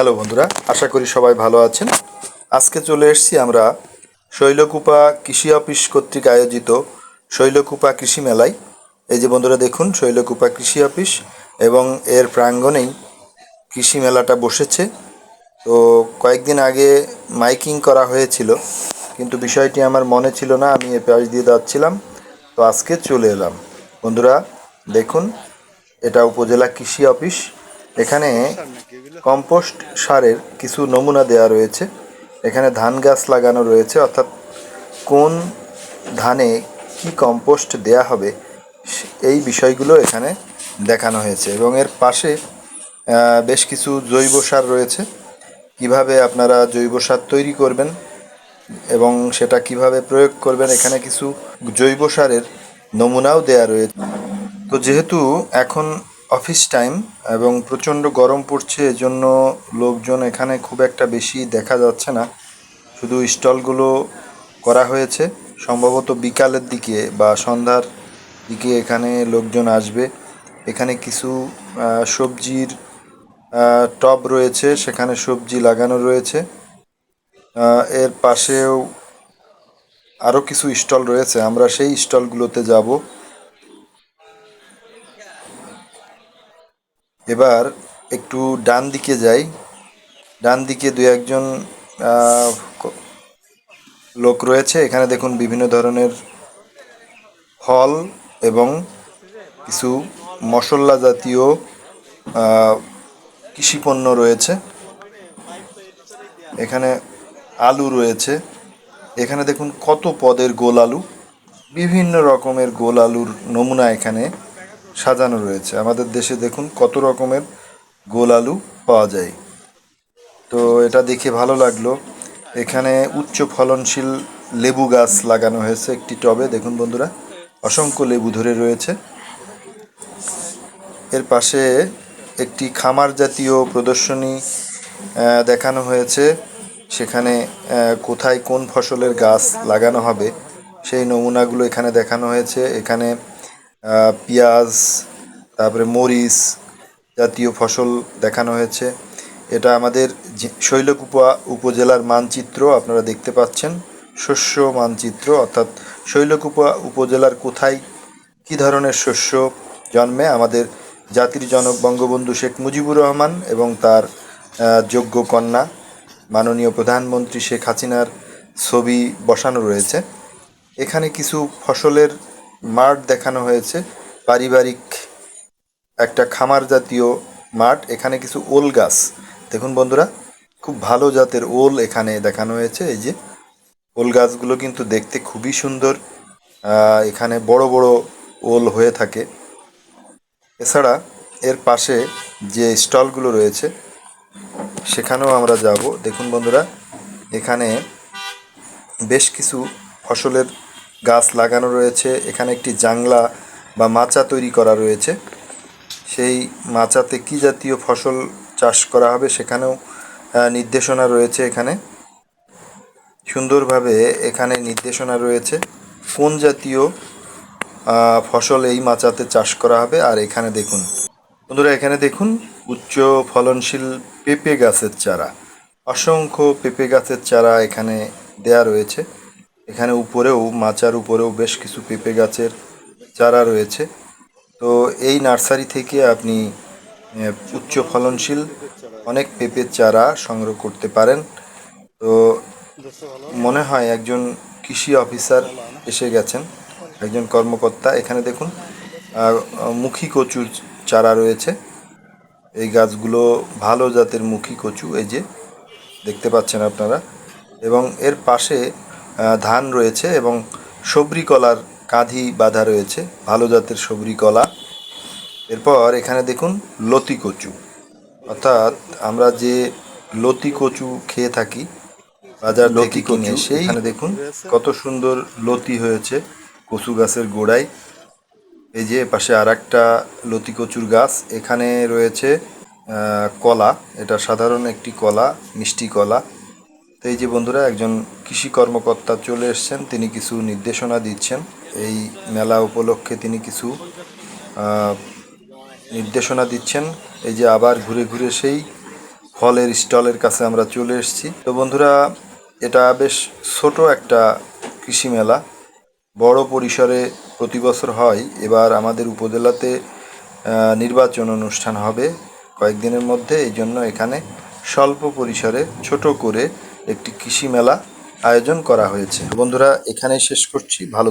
Hello বন্ধুরা, আশা করি সবাই ভালো আছেন। আজকে চলে এসেছি আমরা শৈলকুপা কৃষি অফিস কর্তৃক আয়োজিত শৈলকুপা কৃষি মেলায়। এই যে বন্ধুরা দেখুন, শৈলকুপা কৃষি অফিস এবং এর প্রাঙ্গণেই কৃষি মেলাটা বসেছে। তো কয়েকদিন আগে মাইকিং করা হয়েছিল, কিন্তু বিষয়টি আমার মনে ছিল না, আমি এ পাশ দিয়ে যাচ্ছিলাম। তো আজকে চলে এলাম। বন্ধুরা দেখুন, এটা উপজেলা কৃষি অফিস। এখানে কম্পোস্ট সারের কিছু নমুনা দেওয়া রয়েছে। এখানে ধান গাছ লাগানো রয়েছে, অর্থাৎ কোন ধানে কি কম্পোস্ট দেয়া হবে এই বিষয়গুলো এখানে দেখানো হয়েছে। এবং এর পাশে বেশ কিছু জৈব সার রয়েছে। কীভাবে আপনারা জৈব সার তৈরি করবেন এবং সেটা কীভাবে প্রয়োগ করবেন, এখানে কিছু জৈব সারের নমুনাও দেয়া রয়েছে। তো যেহেতু এখন অফিস টাইম এবং প্রচণ্ড গরম পড়ছে, এজন্য লোকজন এখানে খুব একটা বেশি দেখা যাচ্ছে না। শুধু স্টলগুলো করা হয়েছে। সম্ভবত বিকালের দিকে বা সন্ধ্যার দিকে এখানে লোকজন আসবে। এখানে কিছু সবজির টব রয়েছে, সেখানে সবজি লাগানো রয়েছে। এর পাশেও আরও কিছু স্টল রয়েছে। আমরা সেই স্টলগুলোতে যাব। এবার একটু ডান দিকে যাই। ডান দিকে দু একজন লোক রয়েছে। এখানে দেখুন বিভিন্ন ধরনের ফল এবং কিছু মশলা জাতীয় কৃষিপণ্য রয়েছে। এখানে আলু রয়েছে। এখানে দেখুন কত পদের গোল আলু। বিভিন্ন রকমের গোল আলুর নমুনা এখানে সাজানো রয়েছে। আমাদের দেশে দেখুন কত রকমের গোল আলু পাওয়া যায়। তো এটা দেখে ভালো লাগল। এখানে উচ্চ ফলনশীল লেবু গাছ লাগানো হয়েছে একটি টবে। দেখুন বন্ধুরা, অসংখ্য লেবু ধরে রয়েছে। এর পাশে একটি খামার জাতীয় প্রদর্শনী দেখানো হয়েছে। সেখানে কোথায় কোন ফসলের গাছ লাগানো হবে সেই নমুনাগুলো এখানে দেখানো হয়েছে। এখানে পেঁয়াজ, তারপরে মরিচ জাতীয় ফসল দেখানো হয়েছে। এটা আমাদের শৈলকুপা উপজেলার মানচিত্র, আপনারা দেখতে পাচ্ছেন। শস্য মানচিত্র, অর্থাৎ শৈলকুপা উপজেলার কোথায় কী ধরনের শস্য জন্মে, আমাদের জাতির জনক বঙ্গবন্ধু শেখ মুজিবুর রহমান এবং তার যোগ্য কন্যা, মাননীয় প্রধানমন্ত্রী শেখ হাসিনার ছবি বসানো রয়েছে। এখানে কিছু ফসলের মাঠ দেখানো হয়েছে। পারিবারিক একটা খামার জাতীয় মাঠ, এখানে কিছু ওল গাছ। দেখুন বন্ধুরা, খুব ভালো জাতের ওল এখানে দেখানো হয়েছে। এই যে ওল গাছগুলো কিন্তু দেখতে খুবই সুন্দর। এখানে বড় বড় ওল হয়ে থাকে। এছাড়া এর পাশে যে স্টলগুলো রয়েছে, সেখানেও আমরা যাব। দেখুন বন্ধুরা, এখানে বেশ কিছু ফসলের গাছ লাগানো রয়েছে, এখানে একটি জাংলা বা মাচা তৈরি করা রয়েছে। সেই মাচাতে কি জাতীয় ফসল চাষ করা হবে সেখানেও নির্দেশনা রয়েছে এখানে। সুন্দরভাবে এখানে নির্দেশনা রয়েছে কোন জাতীয় ফসল এই মাচাতে চাষ করা হবে। আর এখানে দেখুন, বন্ধুরা, এখানে দেখুন, উচ্চ ফলনশীল পেঁপে গাছের চারা। অসংখ্য পেঁপে গাছের চারা এখানে দেয়া রয়েছে। এখানে উপরেও, মাচার উপরেও বেশ কিছু পেঁপে গাছের চারা রয়েছে। তো এই নার্সারি থেকে আপনি উচ্চ ফলনশীল অনেক পেঁপের চারা সংগ্রহ করতে পারেন। তো মনে হয় একজন কৃষি অফিসার এসে গেছেন, একজন কর্মকর্তা। এখানে দেখুন মুখী কচুর চারা রয়েছে। এই গাছগুলো ভালো জাতের মুখী কচু, এই যে দেখতে পাচ্ছেন আপনারা। এবং এর পাশে ধান রয়েছে এবং সবরি কলার কাঁধি বাঁধা রয়েছে ভালো জাতের সবরি কলা। এরপর এখানে দেখুন লতি কচু। অর্থাৎ আমরা যে লতি কচু খেয়ে থাকি বাজার লতি কিনে সেই এখানে দেখুন কত সুন্দর লতি হয়েছে কচু গাছের গোড়ায়। এই যে পাশে আর একটা লতি কচুর গাছ এখানে রয়েছে কলা। এটা সাধারণ একটি কলা মিষ্টি কলা। তো এই যে বন্ধুরা, একজন কৃষি কর্মকর্তা চলে এসছেন। তিনি কিছু নির্দেশনা দিচ্ছেন। এই মেলা উপলক্ষে তিনি কিছু নির্দেশনা দিচ্ছেন। এই যে আবার ঘুরে ঘুরে সেই ফলের স্টলের কাছে আমরা চলে এসেছি। তো বন্ধুরা, এটা বেশ ছোট একটা কৃষি মেলা। বড় পরিসরে প্রতি বছর হয়। এবার আমাদের উপজেলাতে নির্বাচন অনুষ্ঠান হবে কয়েকদিনের মধ্যে। এই জন্য এখানে স্বল্প পরিসরে ছোট করে একটি কৃষি মেলা আয়োজন করা হয়েছে। বন্ধুরা এখানে শেষ করছি। ভালো